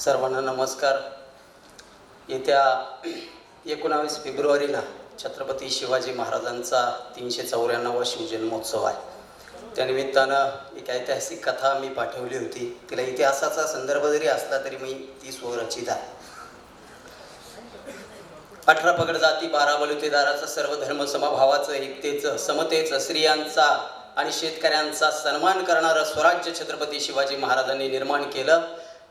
सर्वांना नमस्कार. येत्या एकोणावीस फेब्रुवारीला छत्रपती शिवाजी महाराजांचा तीनशे चौऱ्याण्णवा शिवजन्मोत्सव आहे. त्यानिमित्तानं एक ऐतिहासिक कथा मी पाठवली होती. तिला इतिहासाचा संदर्भ जरी असला तरी मी ती स्वरचित आहे. अठरा पगड जाती बारा बलुतेदाराचं सर्व धर्म समभावाचं एकतेचं समतेचं स्त्रियांचा आणि शेतकऱ्यांचा सन्मान करणारं स्वराज्य छत्रपती शिवाजी महाराजांनी निर्माण केलं.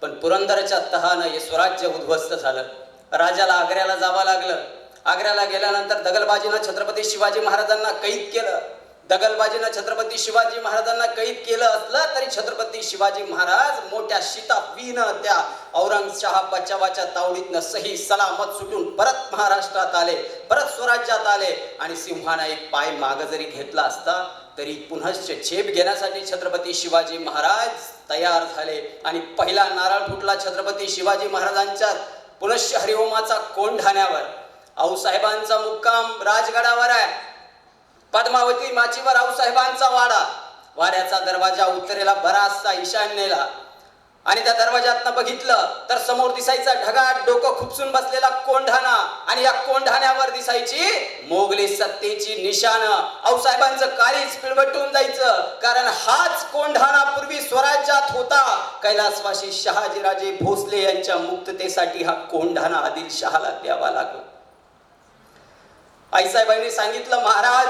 पण पुरंदरच्या तहानं हे स्वराज्य उद्ध्वस्त झालं. राजाला आग्र्याला जावं लागलं. आग्र्याला गेल्यानंतर दगलबाजीनं छत्रपती शिवाजी महाराजांना कैद केलं. दगलबाजीनं छत्रपती शिवाजी महाराजांना कैद केलं असलं तरी छत्रपती शिवाजी महाराज मोठ्या शितापीनं त्या औरंगशाह बचावाच्या तावडीतनं सही सलामत सुटून परत महाराष्ट्रात आले परत स्वराज्यात आले आणि सिंहानं एक पाय माग जरी घेतला असता तरी पुनश्च झेप घेण्यासाठी छत्रपती शिवाजी महाराज तयार झाले. आणि पहिला नारळ फुटला छत्रपती शिवाजी महाराजांच्या पुनश्च हरिओमाचा कोंढाण्यावर. आऊसाहेबांचा मुक्काम राजगडावर आहे. पद्मावती माचीवर आऊसाहेबांचा वाडा. वाड्याचा दरवाजा उत्तरेला बराचसा ईशान्येला. आणि त्या दरवाजातनं बघितलं तर समोर दिसायचा ढगाट डोकं खुपसून बसलेला कोंढाणा. आणि या कोंढाण्यावर दिसायची मोगली सत्तेची निशाण. आऊसाहेबांचं काळीच पिळवटून जायचं. कारण हाच कोंढाणा पूर्वी स्वराज्यात होता. कैलासवासी शहाजीराजे भोसले यांच्या मुक्ततेसाठी हा कोंढाणा आदिल शहाला द्यावा लागला. आईसाहेबांनी सांगितलं महाराज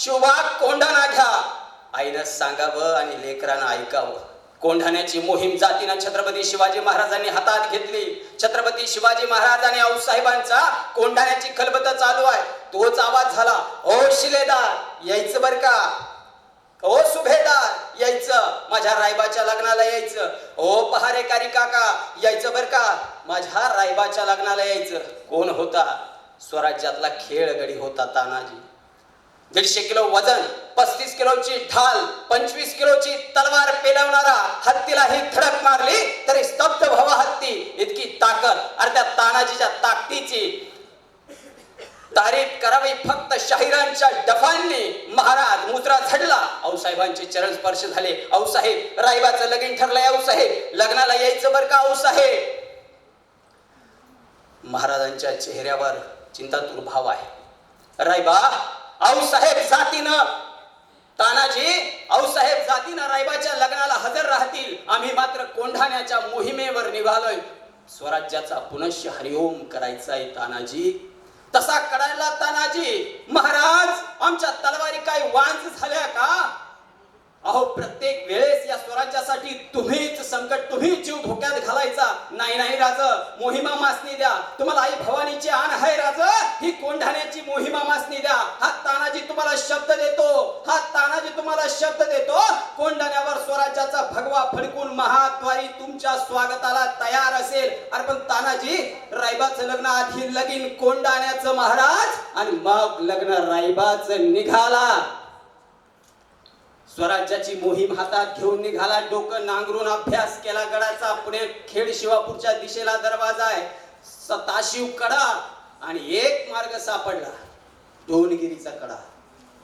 शिवबाग कोंढाणा घ्या. आईनं सांगावं आणि लेकरांना ऐकावं. कोंढाण्याची मोहीम जातीनं छत्रपती शिवाजी महाराजांनी हातात घेतली. छत्रपती शिवाजी महाराज आणि आऊसाहेबांचा कोंढाण्याची खलबत चालू आहे. तोच आवाज झाला. ओ शिलेदार यायचं बर का? ओ सुभेदार यायचं. माझ्या रायबाच्या लग्नाला यायचं. ओ पहारेकारी काका यायचं बर का? माझ्या रायबाच्या लग्नाला यायचं. कोण होता? स्वराज्यातला खेळगडी होता तानाजी. दीडशे किलो वजन पस्तीस किलोची ढाल पंचवीस किलोची तलवार पेलवणारा हत्तीलाही धडक मारली तरी स्तब्ध व्हावा हत्ती इतकी ताकद अरे त्या तानाजीच्या ताकदीची. तारीफ करावी फक्त शाहिरांच्या डफांनी. महाराज मुद्रा झडला. औसाहेबांचे चरण स्पर्श झाले. औसाहेब राहिबाचं लगीन ठरलंय औसाहेब लग्नाला यायचं बरं का औसाहेब महाराजांच्या चेहऱ्यावर चिंतातूर भाव आहे. रायबा औसाहेब जातीनं तानाजी औसाहेब जातीनं रायबाच्या लग्नाला हजर राहतील. आम्ही मात्र कोंढाण्याच्या मोहिमेवर निघालोय. स्वराज्याचा पुनश्च हरिओम करायचा तानाजी. तसा करायला तानाजी महाराज आमच्या तलवारी काय वांज झाल्या का? अहो प्रत्येक वेळेस या स्वराज्यासाठी तुम्हीच संकट तुम्हीच जीव धोक्यात घालायचा. नाही नाही राज मोहिमा मासनी द्या. तुम्हाला आई भवानीची आण आहे राज. ही तुम्हाला शब्द देतो. कोंडाण्यावर स्वराज्याचा भगवा फडकून महाद्वारी तुमच्या स्वागताला तयार असेल. अरे पण तानाजी रायबाचं लग्न आधी लगीन कोंडाण्याचं महाराज आणि मग लग्न रायबाचं निघाला. स्वराज्याची मोहीम हातात घेऊन निघाला. डोकं नांगरून अभ्यास केला. गडाचा पुढे खेड शिवापूरच्या दिशेला दरवाजा आहे. सताशिव कडा आणि एक मार्ग सापडला. दोनगिरीचा कडा.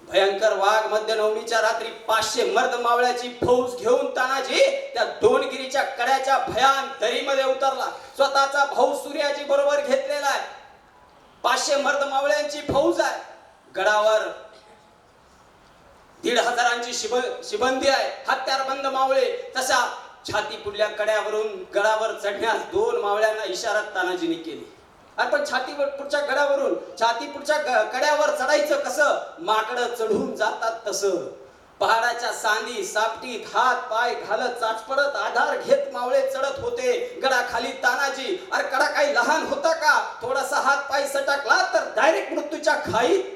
भयंकर वाघ मध्यनवमीच्या रात्री पाचशे मर्द मावळ्याची फौज घेऊन तानाजी त्या दोनगिरीच्या कड्याच्या भयान दरीमध्ये उतरला. स्वतःचा भाऊ सूर्याजी बरोबर घेतलेला आहे. पाचशे मर्द मावळ्यांची फौज आहे. गडावर दीड हजारांची शिब शिबंदी आहे. हत्यारबंद मावळे तशा छाती पुढल्या कड्यावरून गडावर चढण्यास दोन मावळ्यांना इशारा तानाजीने केली. अरे पण छाती पुढच्या गड्यावरून छाती पुढच्या कड्यावर चढायचं कसं? माकड चढून जातात तसं. पहाडाच्या सांदी सापटीत हात पाय घालत चाचपडत आधार घेत मावळे चढत होते. गडाखाली तानाजी अरे कडा काही लहान होता का? थोडासा हात पाय सटकला तर डायरेक्ट मृत्यूच्या खाईत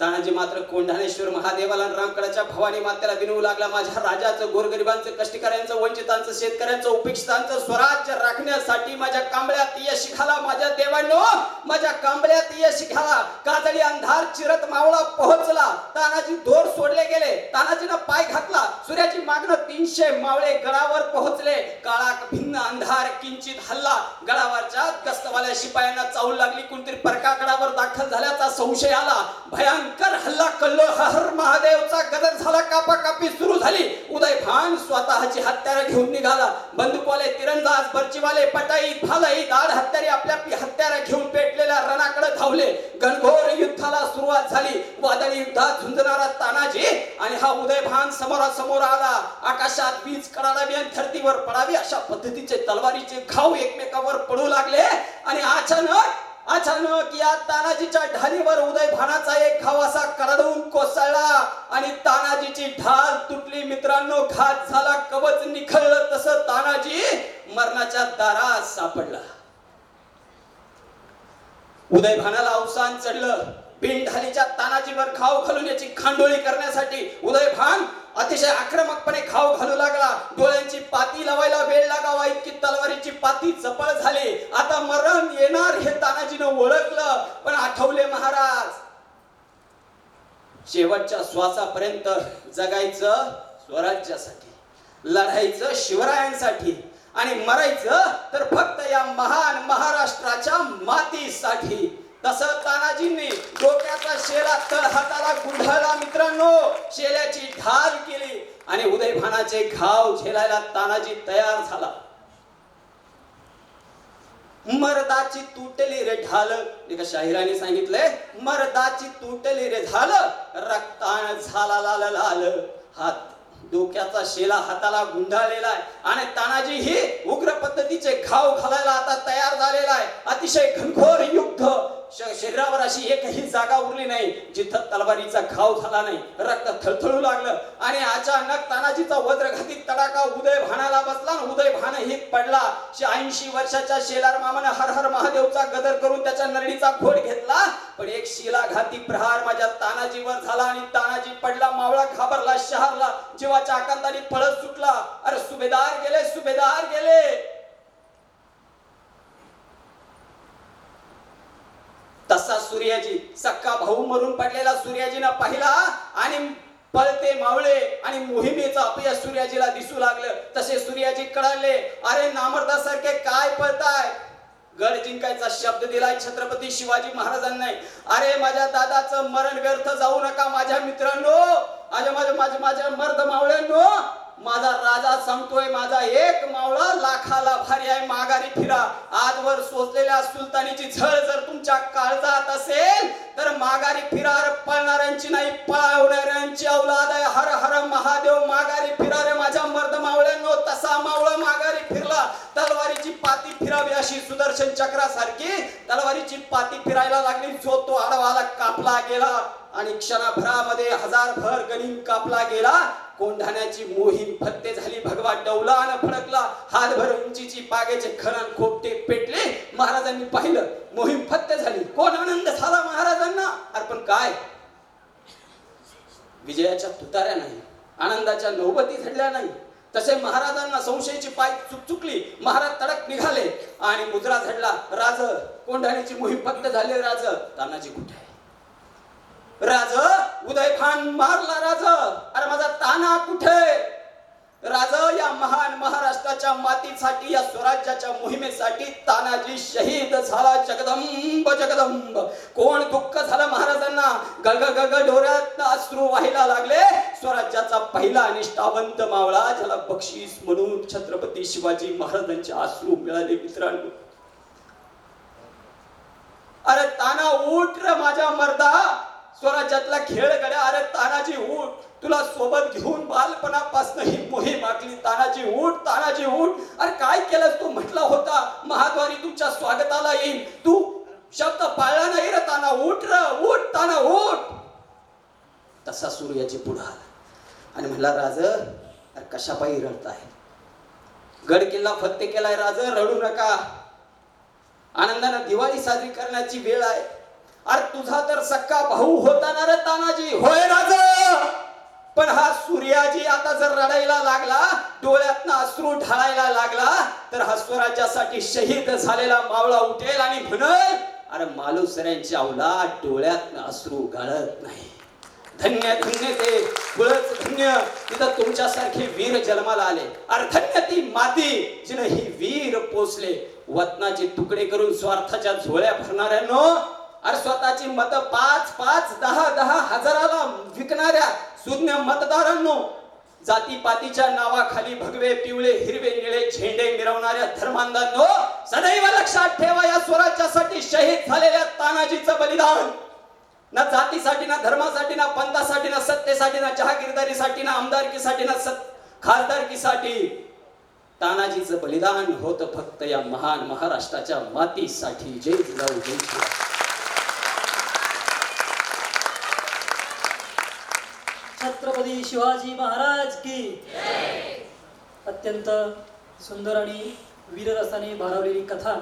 तानाजी मात्र कोंढाणेश्वर महादेवाला रामकडाच्या भवानी मातेला विनवू लागला. माझ्या राजाचं गोरगरिबांचं कष्टकऱ्यांचं वंचितांचं शेतकऱ्यांचं उपेक्षितांचं स्वराज्य राखण्यासाठी माझ्या कांबळ्यात यश घाला माझ्या देवांनो माझ्या कांबळ्यात यश घाला काजळी अंधार चिरत मावळा पोहोचला. तानाजी दोर सोडले गेले. तानाजीनं पाय घातला. सूर्याची मागणं तीनशे मावळे गडावर पोहोचले. काळा भिन्न अंधार किंचित हल्ला. गडावरच्या गस्तवाल्या शिपायांना चावू लागली. कोणतरी परका गडावर दाखल झाल्याचा संशय आला. भयान भयंकर हल्ला कल्लो हर महादेवचा गदर झाला कापाकापी सुरू झाली. उदय भान स्वतःची हत्यारं घेऊन निघाला. बंदूकवाले तिरंदाज बर्चीवाले पटाई भालाई दाड हत्यारी आपल्या हत्यार हत्यारं घेऊन पेटलेल्या रणाकडे धावले. घनघोर युद्धाला सुरुवात झाली. वादळी युद्धात झुंजणारा तानाजी आणि हा उदय भान समोरासमोर आला. आकाशात वीज कडाडावी आणि धरतीवर पडावी अशा पद्धतीचे तलवारीचे घाव एकमेकावर पडू लागले. आणि अचानक अचानक या तानाजीच्या ढालीवर उदय भानाचा एक घाव असा कडडून कोसळला आणि तानाजीची ढाल तुटली. मित्रांनो घात झाला कवच निखळलं तस तानाजी मरणाच्या दारात सापडला. उदय भानाला अवसान चढलं. बिन ढालीच्या तानाजीवर खाव घालून याची खांडोळी करण्यासाठी उदय भान अतिशय आक्रमकपणे खाव घालू लागला. डोळ्यांची पाती लावायला वेळ लागावा इतकी तलवारीची पाती चपळ झाली. आता मरण येणार हे तानाजीनं ओळखलं. पण आठवले महाराज शेवटच्या श्वासापर्यंत जगायचं स्वराज्यासाठी लढायचं शिवरायांसाठी आणि मरायचं तर फक्त या महान महाराष्ट्राच्या मातीसाठी. तसं तानाजींनी डोक्याचा शेला तळ हाताला गुंढळला मित्रांनो. शेल्याची ढाल केली आणि उदयभानाचे घाव झेलायला तानाजी तयार झाला. मर्दाची तुटली रे ढाल. एका शाहिराने सांगितले मर्दाची तुटली रे झाल रक्तान झाला लाल लाल. हात डोक्याचा शेला हाताला गुंडाळलेला आहे. आणि तानाजी ही उग्र पद्धतीचे घाव घालायला आता तयार झालेला आहे. अतिशय घनघोर युद्ध. शरीरावर अशी एकही जागा उरली नाही जिथं तलवारीचा घाव झाला नाही रक्त थळथळू लागलं आणि अचानक तानाजीचा वज्रघाती तडाखा उदय भानाला बसला उदय भान ही पडला ऐंशी वर्षाच्या शेलार मामानं हर हर महादेवचा गदर करून त्याच्या नरडीचा घोड घेतला. पण एक शिलाघाती प्रहार माझ्या तानाजीवर झाला आणि तानाजी पडला मावळा घाबरला शहरला. जीवाच्या आकांताने पळत सुटला. अरे सुभेदार गेले सुभेदार गेले. तसा सूर्याजी सक्का भाऊ मरून पडलेला सूर्याजीनं पाहिला आणि पळते मावळे आणि मोहिमेचं अपयश सूर्याजीला दिसू लागलं. तसे सूर्याजी कळाले अरे नामर्दासारखे काय पळताय? गड जिंकायचा शब्द दिलाय छत्रपती शिवाजी महाराजांना. अरे माझ्या दादाचं मरण व्यर्थ जाऊ नका माझ्या मित्रांनो माझ्या माझ्या माझ्या माझ्या मर्द मावळ्यांनो माझा राजा सांगतोय माझा एक मावळा लाखाला भारी आहे माघारी फिरा. आजवर सोचलेल्या सुलतानीची झळ जर तुमच्या काळजात असेल तर माघारी फिरा पळणाऱ्यांची नाही पळवणाऱ्यांची औलाद आहे. हर हर महादेव माघारी फिरा रे माझ्या मर्द मावळ्यांनो तसा मावळा माघारी फिरला. तलवारीची पाती फिरावी अशी सुदर्शन चक्रासारखी तलवारीची पाती फिरायला लागली. जो तो आडवाला कापला गेला आणि क्षणाभरामध्ये हजार भर गणिम कापला गेला. कोंढाण्याची मोहीम फत्ते झाली भगवा आणि फडकला हातभर उंचीची पागेचे खरण खोपटे पेटले. महाराजांनी पाहिलं मोहीम फत्ते झाली. कोण आनंद झाला महाराजांना? अरे पण काय? विजयाच्या तुताऱ्या नाही आनंदाच्या नौबती झडल्या नाही. तसे महाराजांना संशयाची पाय चुक चुकली. महाराज तडक निघाले आणि मुद्रा झडला राज कोंढाण्याची मोहीम फक्त झाले राज. तानाजी कुठे आहे? राज उदय खान मारला राज. अरे माझा ताना कुठे? राज या महान महाराष्ट्राच्या मातीसाठी या स्वराज्याच्या मोहिमेसाठी तानाजी शहीद झाला जगदंब जगदंब. कोण दुःख झालं महाराजांना? गग गग डोऱ्यात अश्रू व्हायला लागले. स्वराज्याचा पहिला निष्ठावंत मावळा ज्याला बक्षीस म्हणून छत्रपती शिवाजी महाराजांचे अश्रू मिळाले मित्रांनो. अरे ताना उठ रे माझ्या मर्दा. स्वराज्यातला खेळ गड्या अरे तानाजी उठ तुला सोबत घेऊन बालपणापासून ही मोहीम आखली. तानाजी उठ तानाजी उठ अरे काय केलं तू? म्हटला होता महाद्वारी तुमच्या स्वागताला येईल तू शब्द पाळला नाही रे ताना उठ र उठ ताना उठ तसा सूर्याची पुढे आला. आणि म्हणला राज अरे कशापायी रडताय? गड किल्ला फत्ते केलाय राज रडू नका. आनंदानं दिवाळी साजरी करण्याची वेळ आहे. अरे तुझा तर सक्का भाऊ होता ना रे तानाजी. होय राज पण हा सूर्याजी आता जर रडायला लागला डोळ्यातनं अश्रू ढाळायला लागला तर हा स्वराज्यासाठी शहीद झालेला मावळा उठेल आणि म्हणेल अरे मालुसऱ्यांची अवलाद डोळ्यातनं अश्रू गाळत नाही. धन्य धन्य ते कुळच धन्य. तिथं तुमच्यासारखे वीर जन्माला आले. अरे धन्य ती माती जिनं ही वीर पोचले वतनाचे तुकडे करून स्वार्थाच्या झोळ्या भरणाऱ्यानो अरे स्वतःची मत पाच पाच दहा दहा हजाराला विकणाऱ्या सुज्ञ मतदारांनो जातीपातीच्या नावाखाली भगवे पिवळे हिरवे निळे झेंडे मिरवणाऱ्या धर्मांधांनो सदैव लक्षात ठेवा या स्वराज्यासाठी शहीद झालेल्या तानाजीचं बलिदान. ना जातीसाठी ना धर्मासाठी ना पंथासाठी ना सत्तेसाठी ना जहागीरदारीसाठी ना आमदारकीसाठी ना सत खासदारकीसाठी तानाजीचं बलिदान होतं फक्त या महान महाराष्ट्राच्या मातीसाठी. जय जिजाऊ जय छत्रपती शिवाजी महाराज की अत्यंत सुंदर आणि वीररसाने भारावलेली कथा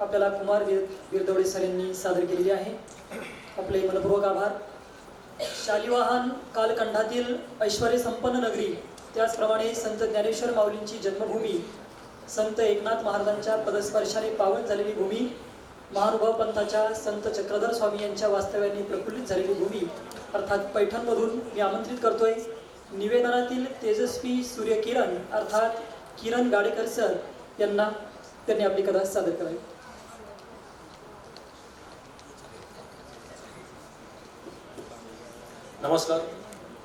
आपल्याला कुमार वीर वीरदवडे सर यांनी सादर केलेली आहे. आपले मनपूर्वक आभार. शालिवाहन कालखंडातील ऐश्वर्य संपन्न नगरी त्याचप्रमाणे संत ज्ञानेश्वर माऊलींची जन्मभूमी संत एकनाथ महाराजांच्या पदस्पर्शाने पावन झालेली भूमी महानुभाव पंथाच्या संत चक्रधर स्वामी यांच्या वास्तव्याने प्रफुल्लित झालेली भूमी अर्थात पैठणमधून मी आमंत्रित करतोय. निवेदनातील तेजस्वी सूर्यकिरण अर्थात किरण गाडेकर सर यांना त्यांनी आपली कथा सादर करावी. नमस्कार.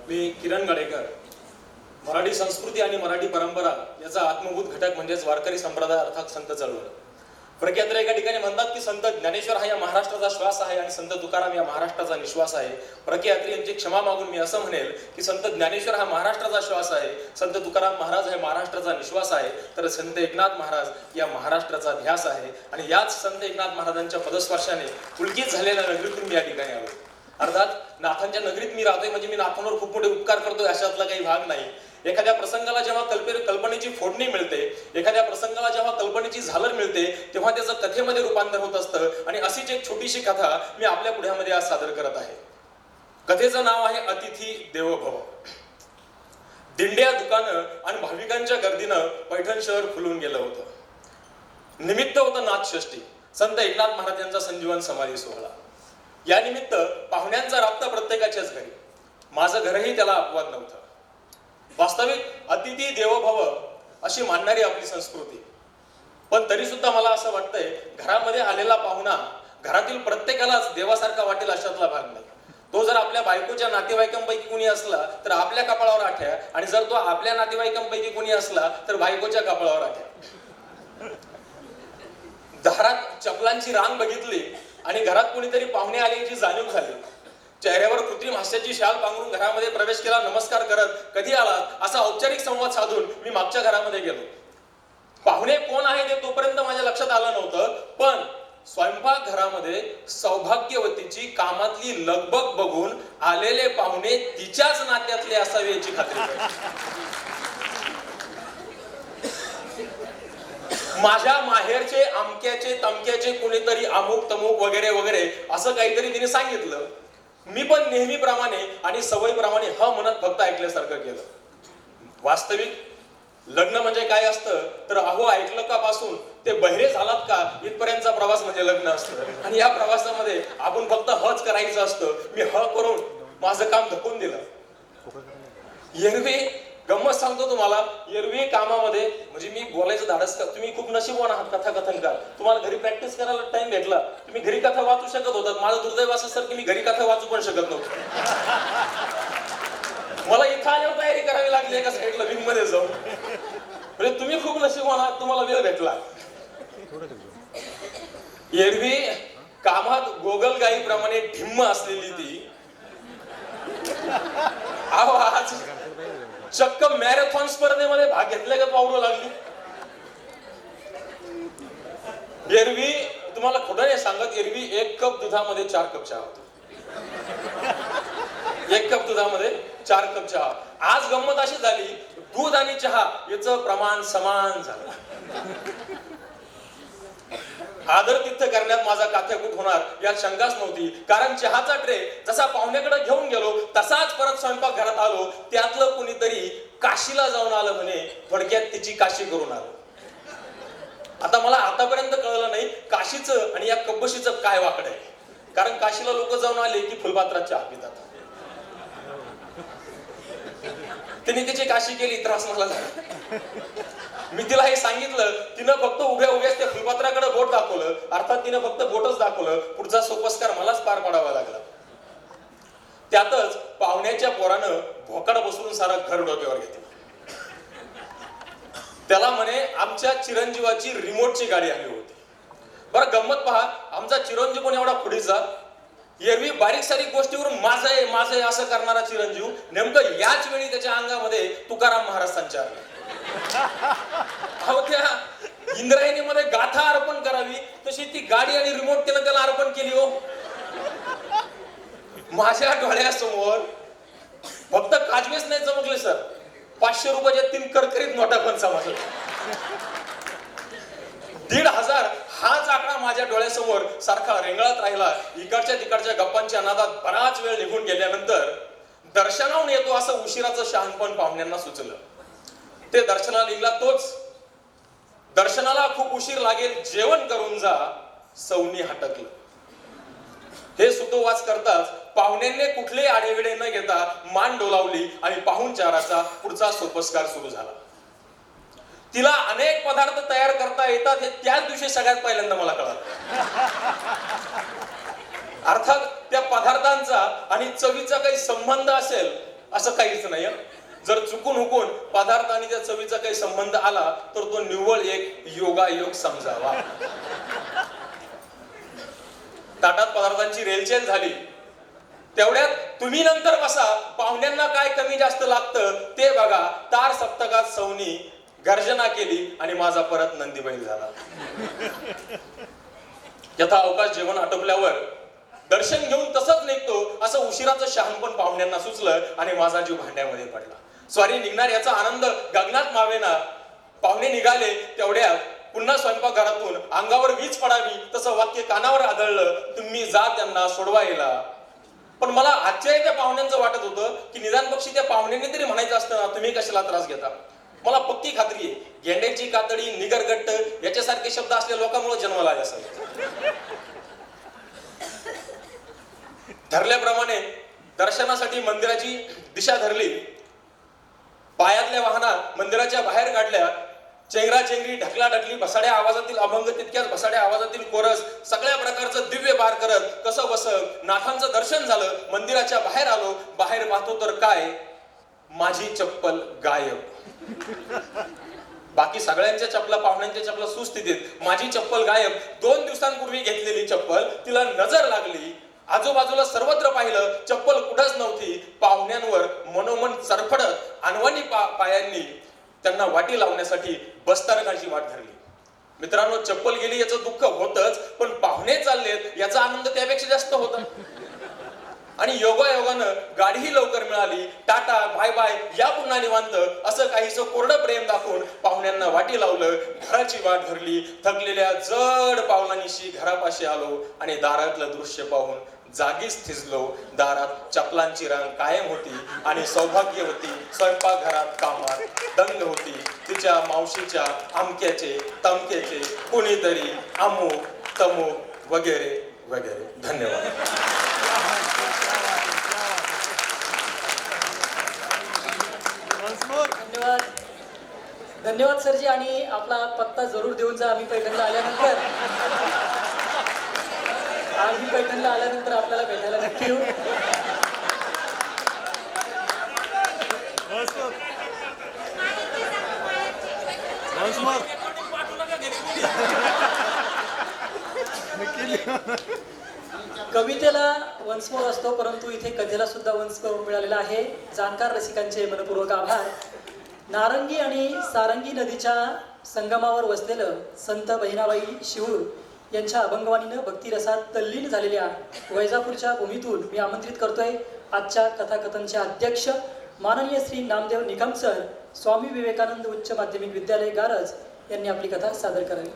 मी किरण गाडेकर. मराठी संस्कृती आणि मराठी परंपरा याचा आत्मभूत घटक म्हणजेच वारकरी संप्रदाय अर्थात संत चळवळ. प्रख्यात्र एका ठिकाणी म्हणतात की संत ज्ञानेश्वर हा या महाराष्ट्राचा श्वास आहे आणि संत तुकाराम या महाराष्ट्राचा निश्वास आहे. प्रख्यात्री यांची क्षमा मागून मी असं म्हणेल की संत ज्ञानेश्वर हा महाराष्ट्राचा श्वास आहे. संत तुकाराम महाराज हे महाराष्ट्राचा निश्वास आहे. तर संत एकनाथ महाराज या महाराष्ट्राचा ध्यास आहे. आणि याच संत एकनाथ महाराजांच्या पदस्पर्शाने पुलकित झालेल्या नगरीतून मी या ठिकाणी आलो. अर्थात नाथांच्या नगरीत मी राहतोय म्हणजे मी नाथांवर खूप मोठे उपकार करतोय अशातला काही भाग नाही. एखाद्या प्रसंगाला जेव्हा कल्पे कल्पनेची फोडणी मिळते एखाद्या प्रसंगाला जेव्हा कल्पनेची झालर मिळते तेव्हा त्याचं कथेमध्ये रूपांतर होत असतं. आणि अशीच एक छोटीशी कथा मी आपल्या पुढ्यामध्ये आज सादर करत आहे. कथेचं नाव आहे अतिथी देवभव. दिंड्या दुकानं आणि भाविकांच्या गर्दीनं पैठण शहर फुलून गेलं होतं. निमित्त होतं नाथषष्ठी. संत एकनाथ महाराज यांचा संजीवन समाधी सोहळा. या निमित्त पाहुण्यांचा राबता प्रत्येकाच्याच घरी. माझं घरही त्याला अपवाद नव्हतं. वास्तविक अतिथी देवभव अशी मानणारी आपली संस्कृती. पण तरी सुद्धा मला असं वाटतंय घरामध्ये आलेला पाहुणा घरातील प्रत्येकालाच देवासारखा वाटेल अशातला भाग नाही. तो जर आपल्या बायकोच्या नातेवाईकांपैकी कुणी असला तर आपल्या कपाळावर आठ्या. आणि जर तो आपल्या नातेवाईकांपैकी कुणी असला तर बायकोच्या कपाळावर आठ्या. दारात चपलांची रांग बघितली आणि घरात कोणीतरी पाहुणे आल्याची जाणीव झाली चेहऱ्यावर कृत्रिम हास्याची शाल पांघरून घरामध्ये प्रवेश केला नमस्कार करत कधी आलात? असा औपचारिक संवाद साधून मी मागच्या घरामध्ये गेलो. पाहुणे कोण आहे ते तोपर्यंत माझ्या लक्षात आलं नव्हतं पण स्वयंपाक घरामध्ये सौभाग्यवतीची कामातली लगबग बघून आलेले पाहुणे तिच्याच नात्यातले असावे याची खात्री माझ्या माहेरचे आमक्याचे तमक्याचे कुणीतरी अमुक तमुक वगैरे वगैरे असं काहीतरी तिने सांगितलं. मी पण नेहमीप्रमाणे आणि सवयीप्रमाणे ह म्हणत फक्त ऐकल्यासारखं केलं. वास्तविक लग्न म्हणजे काय असतं? तर अहो ऐकलं का पासून? ते बहिरे झालात का? इथपर्यंतचा प्रवास म्हणजे लग्न असतं. आणि या प्रवासामध्ये आपण फक्त हच करायचं असतं. मी ह करून माझं काम धकून दिलं. एरवी गंमत सांगतो तुम्हाला एरवी कामामध्ये म्हणजे मी बोलायचं धाडस का तुम्ही खूप नशीबवान आहात कथा कथनकार तुम्हाला घरी प्रॅक्टिस करायला टाइम भेटला तुम्ही घरी कथा वाचू शकत होतात. माझं दुर्दैव असं सर की मी घरी कथा वाचू पण शकत नव्हतो. मला इथं आल्यावर तयारी करावी लागली एका साईडला विंगमध्ये जाऊन. म्हणजे तुम्ही खूप नशीबवान आहात तुम्हाला वेळ भेटला. एरवी कामात गोगलगाईप्रमाणे ढिम्म असलेली ती. अहो आज चक्क मॅरेथॉन स्पर्धेमध्ये भाग घेतल्या का पावडू लागली? एरवी तुम्हाला खोटं नाही सांगत एरवी एक कप दुधामध्ये चार कप चहा होतो. एक कप दुधामध्ये चार कप चहा आज गंमत अशी झाली दूध आणि चहा याचं प्रमाण समान झालं. आदर तिथं करण्यात माझा काथ्याकूट होणार यात शंकाच नव्हती. कारण चहाचा ट्रे जसा पाहुण्याकडे घेऊन गेलो तसाच परत स्वयंपाक घरात आलो त्यातलं कुणीतरी काशीला जाऊन आलं म्हणे थोडक्यात तिची काशी करून आलं. आता मला आतापर्यंत कळलं नाही काशीचं आणि या कब्बशीचं काय वाकड आहे. कारण काशीला लोक जाऊन आले की फुलपात्रात चहा पितात. तिने तिची काशी केली त्रास मला झाला. मी तिला हे सांगितलं तिनं फक्त उभ्या उभ्याच त्या फुलपात्राकडे बोट दाखवलं अर्थात तिनं फक्त बोटच दाखवलं पुढचा सोपस्कार मलाच पार पाडावा लागला. त्यातच पाहुण्याच्या पोरानं भोकाड बसवून सारा घर डोक्यावर घेतलं. त्याला म्हणे आमच्या चिरंजीवाची रिमोटची गाडी आली होती. बरं गंमत पहा आमचा चिरंजीव पण एवढा पुढीचा एरवी बारीक सारीक गोष्टीवरून माझं आहे माझं आहे असं करणारा चिरंजीव नेमकं याच वेळी त्याच्या अंगामध्ये तुकाराम महाराज संचारले. अहो त्या इंद्रायणीमध्ये गाथा अर्पण करावी तशी ती गाडी आणि रिमोट त्यानं त्याला अर्पण केली हो. माझ्या डोळ्यासमोर फक्त काजवेच नाही चमकले सर. पाचशे रुपयाच्या तीन करकरीत नोटा पण समजलं दीड हजार हाच आकडा माझ्या डोळ्यासमोर सारखा रेंगळत राहिला. इकडच्या तिकडच्या गप्पांच्या नादात बराच वेळ निघून गेल्यानंतर दर्शनाहून येतो असं उशिराचं शहाणपण पाहुण्यांना सुचलं. ते दर्शनाला निघला तोच. दर्शनाला खूप उशीर लागेल जेवण करून जा सौनी हटकलं. हे सुतोवाच करताच पाहुण्यांनी कुठले आढेविडे न घेता मान डोलावली आणि पाहुणचाराचा पुढचा सोपस्कार सुरू झाला. तिला अनेक पदार्थ तयार करता येतात हे त्याच दिवशी सगळ्यात पहिल्यांदा मला कळालं. अर्थात त्या पदार्थांचा आणि चवीचा काही संबंध असेल असं काहीच नाही जर चुकून हुकून पदार्थ आणि त्या चवीचा काही संबंध आला तर तो निव्वळ एक योगायोग समजावा. ताटात पदार्थांची रेलचेल झाली. तेवढ्यात तुम्ही नंतर बसा पाहुण्यांना काय कमी जास्त लागतं ते बघा. तार सप्तकात सवनी गर्जना केली आणि माझा परत नंदीबैल झाला. यथा अवकाश जेवण आटोपल्यावर दर्शन घेऊन तसंच निघतो असं उशिराचं शहाणपण पाहुण्यांना सुचलं आणि माझा जीव भांड्यामध्ये पडला. स्वारी निघणार याचा आनंद गगनात मावेना. पाहुणे निघाले तेवढ्या पुन्हा स्वयंपाकघरातून अंगावर वीज पडावी तसं वाक्य कानावर आदळलं तुम्ही जा त्यांना सोडवायला. पण मला आश्चर्य त्या पाहुण्यांचं वाटत होतं की निदान पक्षी त्या पाहुण्यांनी तरी म्हणायचं असतं ना तुम्ही कशाला त्रास घेता? मला पक्की खात्री आहे गेंड्याची कातडी निगरगट्ट याच्यासारखे शब्द असलेल्या लोकांमुळे जन्माला आले असावे. ठरल्याप्रमाणे दर्शनासाठी मंदिराची दिशा धरली. पायातल्या वाहना मंदिराच्या बाहेर काढल्या. चेंगरा चेंगरी ढकला ढकली भसाड्या आवाजातील अभंग तितक्याच भसाड्या आवाजातील कोरस सगळ्या प्रकारचं दिव्य पार करत कसं बस नाथांचं दर्शन झालं मंदिराच्या बाहेर आलो बाहेर पाहतो तर काय? माझी चप्पल गायब. बाकी सगळ्यांच्या चपला पाहुण्यांच्या चपला सुस्थितीत माझी चप्पल गायब. दोन दिवसांपूर्वी घेतलेली चप्पल तिला नजर लागली. आजूबाजूला सर्वत्र पाहिलं चप्पल कुठंच नव्हती. पाहुण्यांवर मनोमन चरफडत अनवाणी पा पायांनी त्यांना वाटी लावण्यासाठी बस्तारकाची वाट धरली. मित्रांनो चप्पल गेली याचं दुःख होतच पण पाहुणे चाललेत याचा आनंद त्यापेक्षा जास्त होता. आणि योगायोगानं गाडीही लवकर मिळाली. टाटा बाय बाय या पुन्हा निवांत असं काहीच कोरडं प्रेम दाखवून पाहुण्यांना वाटी लावलं. घराची वाट धरली. थकलेल्या जड पावलांनीशी घरापाशी आलो आणि दारातलं दृश्य पाहून जागीच थिजलो. दारात चपलांची रांग कायम होती आणि सौभाग्यवती स्वयंपाकघरात कामात दंग होती. तिच्या मावशीच्या अमक्याचे तमक्याचे कुणीतरी अमुक तमुक वगैरे वगैरे. धन्यवाद. धन्यवाद. धन्यवाद सरजी आणि आपला पत्ता जरूर देऊन जा. आम्ही पैठणला आल्यानंतर. आम्ही पैठणला आल्यानंतर आपल्याला भेटायला नक्की येऊ. कवितेला वंशमोर असतो परंतु इथे कथेला सुद्धा वंशमोर मिळालेला आहे. जाणकार रसिकांचे मनपूर्वक आभार. नारंगी आणि सारंगी नदीच्या संगमावर वसलेलं संत बहिणाबाई शिवूर यांच्या अभंगवाणीनं भक्तिरसात तल्लीन झालेल्या वैजापूरच्या भूमीतून मी आमंत्रित करतोय आजच्या कथाकथनचे अध्यक्ष माननीय श्री नामदेव निकम सर स्वामी विवेकानंद उच्च माध्यमिक विद्यालय गारज यांनी आपली कथा सादर करावी.